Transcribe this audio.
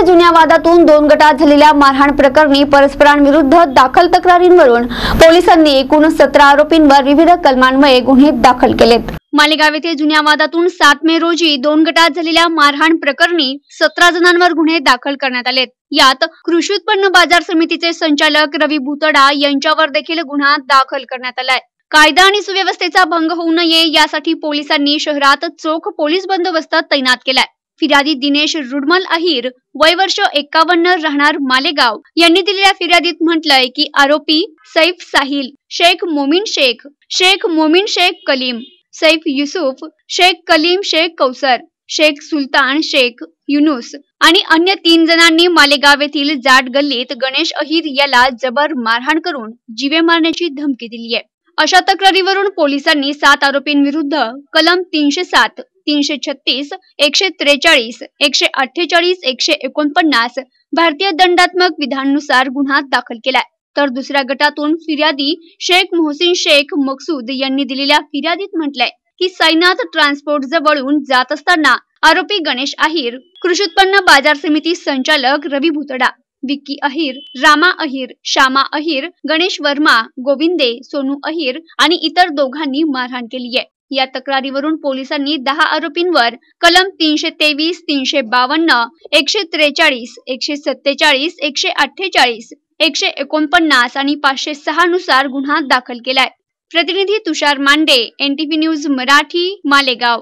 येथे जुन्या वादातून दोन गटात झालेल्या मारहाण प्रकरणी परस्परांविरुद्ध दाखल तक्रारींवरून पोलिसांनी एकूण सतरा आरोपींवर विविध कलमांमुळे गुन्हे दाखल केलेत. मालेगाव येथे जुन्या वादातून सात मे रोजी दोन गटात झालेल्या मारहाण प्रकरणी सतरा जणांवर गुन्हे दाखल करण्यात आलेत. यात कृषी उत्पन्न बाजार समितीचे संचालक रवी भुतडा यांच्यावर देखील गुन्हा दाखल करण्यात आलाय. कायदा आणि सुव्यवस्थेचा भंग होऊ नये यासाठी पोलिसांनी शहरात चोख पोलीस बंदोबस्त तैनात केलाय. फिर्यादी दिनेश रुडमल अहिर वय वर्ष एक्कावन्न राहणार मालेगाव. यांनी दिलेल्या फिर्यादीत म्हटलंय की आरोपी सैफ साहिल शेख मोमीन शेख शेख मोमीन शेख कलीम सैफ युसुफ शेख कलीम शेख कौसर शेख सुलतान शेख युनुस आणि अन्य तीन जणांनी मालेगाव येथील जाट गल्लीत गणेश अहिर याला जबर मारहाण करून जीवे मारण्याची धमकी दिली आहे अशा तक्रारीवरून पोलिसांनी सात आरोपींविरुद्ध कलम तीनशे सात तीनशे छत्तीस एकशे त्रेचाळीस एकशे अठ्ठेचाळीस एकशे एकोणपन्नास भारतीय दंडात्मक विधानानुसार गुन्हा दाखल केलाय. तर दुसऱ्या गटातून फिर्यादी शेख मोहसिन शेख मकसूद यांनी दिलेल्या फिर्यादीत म्हटलंय की साईनाथ ट्रान्सपोर्ट जवळून जात असताना आरोपी गणेश अहिर कृषी उत्पन्न बाजार समिती संचालक रवी भुतडा विक्की अहिर रामा अहिर श्यामा अहिर गणेश वर्मा गोविंदे सोनू अहिर आणि इतर दोघांनी मारहाण केली आहे या तक्रारीवरून पोलिसांनी दहा आरोपींवर कलम तीनशे तेवीस तीनशे बावन्न एकशे त्रेचाळीस एकशे सत्तेचाळीस एकशे अठ्ठेचाळीस एकशे एकोणपन्नास आणि पाचशे सहा नुसार गुन्हा दाखल केलाय. प्रतिनिधी तुषार मांडे एनटीव्ही न्यूज मराठी मालेगाव.